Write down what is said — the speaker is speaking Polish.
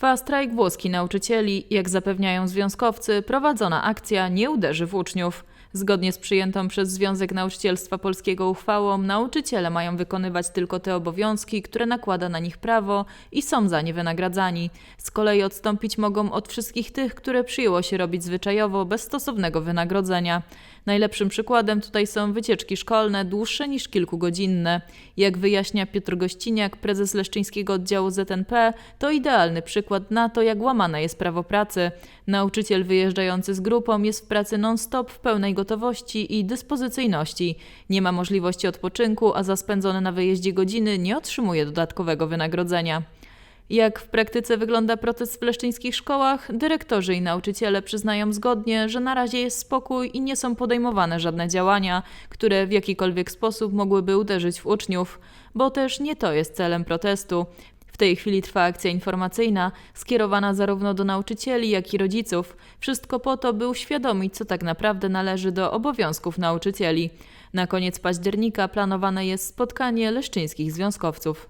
Trwa strajk włoski nauczycieli. Jak zapewniają związkowcy, prowadzona akcja nie uderzy w uczniów. Zgodnie z przyjętą przez Związek Nauczycielstwa Polskiego uchwałą, nauczyciele mają wykonywać tylko te obowiązki, które nakłada na nich prawo i są za nie wynagradzani. Z kolei odstąpić mogą od wszystkich tych, które przyjęło się robić zwyczajowo bez stosownego wynagrodzenia. Najlepszym przykładem tutaj są wycieczki szkolne, dłuższe niż kilkugodzinne. Jak wyjaśnia Piotr Gościniak, prezes Leszczyńskiego Oddziału ZNP, to idealny przykład na to, jak łamane jest prawo pracy. Nauczyciel wyjeżdżający z grupą jest w pracy non-stop w pełnej gotowości i dyspozycyjności. Nie ma możliwości odpoczynku, a za spędzone na wyjeździe godziny nie otrzymuje dodatkowego wynagrodzenia. Jak w praktyce wygląda protest w leszczyńskich szkołach, dyrektorzy i nauczyciele przyznają zgodnie, że na razie jest spokój i nie są podejmowane żadne działania, które w jakikolwiek sposób mogłyby uderzyć w uczniów, bo też nie to jest celem protestu. Tej chwili trwa akcja informacyjna, skierowana zarówno do nauczycieli, jak i rodziców. Wszystko po to, by uświadomić, co tak naprawdę należy do obowiązków nauczycieli. Na koniec października planowane jest spotkanie leszczyńskich związkowców.